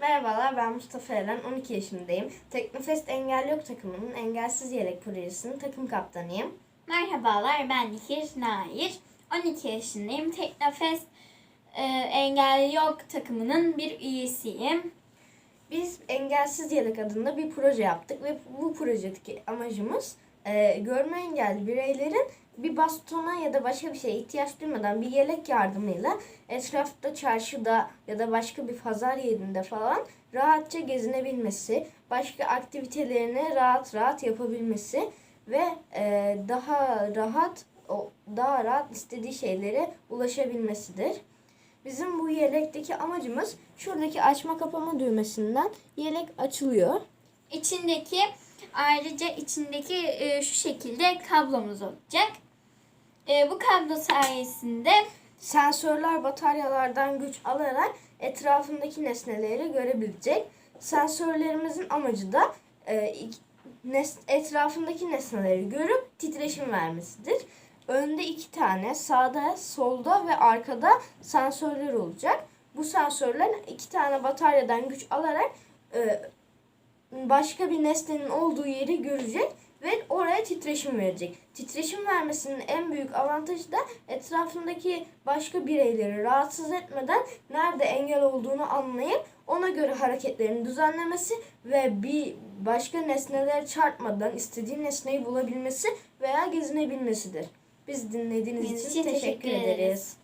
Merhabalar ben Mustafa Eren, 12 yaşındayım. Teknofest Engel Yok takımının Engelsiz Yelek projesinin takım kaptanıyım. Merhabalar ben Nihir Nair. 12 yaşındayım. Teknofest e, Engelli Yok takımının bir üyesiyim. Biz Engelsiz Yelek adında bir proje yaptık ve bu projedeki amacımız e, görme engelli bireylerin bir bastona ya da başka bir şeye ihtiyaç duymadan bir yelek yardımıyla etrafta çarşıda ya da başka bir pazar yerinde falan rahatça gezinebilmesi, başka aktivitelerini rahat rahat yapabilmesi ve e, daha rahat o daha rahat istediği şeylere ulaşabilmesidir. Bizim bu yelekteki amacımız şuradaki açma kapama düğmesinden yelek açılıyor. İçindeki ayrıca içindeki e, şu şekilde kablomuz olacak. E, bu kablo sayesinde Sensörler bataryalardan güç alarak etrafındaki nesneleri görebilecek. Sensörlerimizin amacı da e, nes- etrafındaki nesneleri görüp titreşim vermesidir. Önde iki tane, sağda, solda ve arkada sensörler olacak. Bu sensörler iki tane bataryadan güç alarak e, başka bir nesnenin olduğu yeri görecek ve oraya titreşim verecek. Titreşim vermesinin en büyük avantajı da etrafındaki başka bireyleri rahatsız etmeden nerede engel olduğunu anlayıp ona göre hareketlerini düzenlemesi ve bir başka nesnelere çarpmadan istediği nesneyi bulabilmesi veya gezinebilmesidir. Biz dinlediğiniz için teşekkür ederiz.